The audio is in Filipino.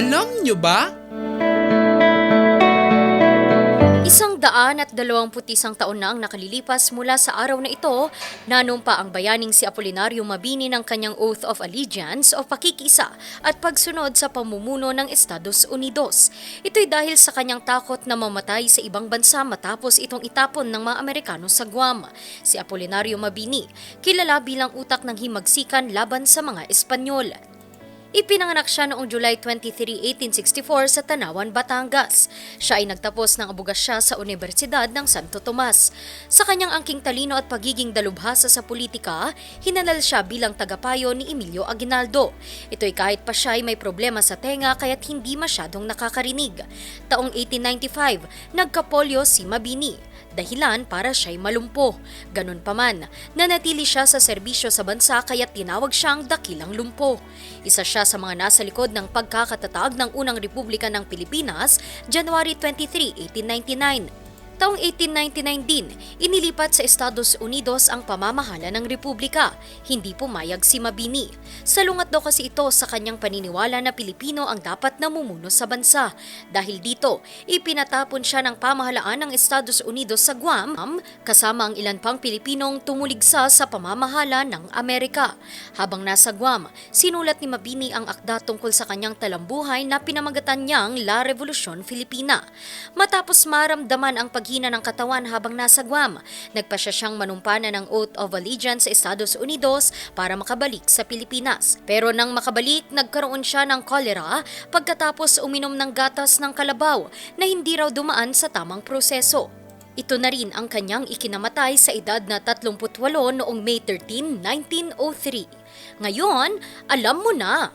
Alam nyo ba? Isang daan at dalawamput isang taon na ang nakalilipas mula sa araw na ito, nanumpa ang bayaning si Apolinario Mabini ng kanyang Oath of Allegiance o pakikisa at pagsunod sa pamumuno ng Estados Unidos. Ito'y dahil sa kanyang takot na mamatay sa ibang bansa matapos itong itapon ng mga Amerikano sa Guam. Si Apolinario Mabini, kilala bilang utak ng himagsikan laban sa mga Espanyol. Ipinanganak siya noong July 23, 1864 sa Tanawan, Batangas. Siya ay nagtapos ng abogasya sa Universidad ng Santo Tomas. Sa kanyang angking talino at pagiging dalubhasa sa politika, hinanal siya bilang tagapayo ni Emilio Aguinaldo. Ito'y kahit pa siya ay may problema sa tenga kaya't hindi masyadong nakakarinig. Taong 1895, nagkapolyo si Mabini dahilan para siya'y malumpo. Ganun pa man, nanatili siya sa serbisyo sa bansa kaya tinawag siyang dakilang lumpo. Isa siya sa mga nasa likod ng pagkakatatag ng unang Republika ng Pilipinas, January 23, 1899. Taong 1899 din, inilipat sa Estados Unidos ang pamamahala ng Republika. Hindi pumayag si Mabini. Salungat daw kasi ito sa kanyang paniniwala na Pilipino ang dapat namumuno sa bansa. Dahil dito, ipinatapon siya ng pamahalaan ng Estados Unidos sa Guam kasama ang ilan pang Pilipinong tumuligsa sa pamamahala ng Amerika. Habang nasa Guam, sinulat ni Mabini ang akda tungkol sa kanyang talambuhay na pinamagatan niyang La Revolucion Filipina. Matapos maramdaman ang paghina ng katawan habang nasa Guam, nagpa siya siyang manumpana ng Oath of Allegiance sa Estados Unidos para makabalik sa Pilipinas. Pero nang makabalik, nagkaroon siya ng cholera pagkatapos uminom ng gatas ng kalabaw na hindi raw dumaan sa tamang proseso. Ito na rin ang kanyang ikinamatay sa edad na 38 noong May 13, 1903. Ngayon, alam mo na!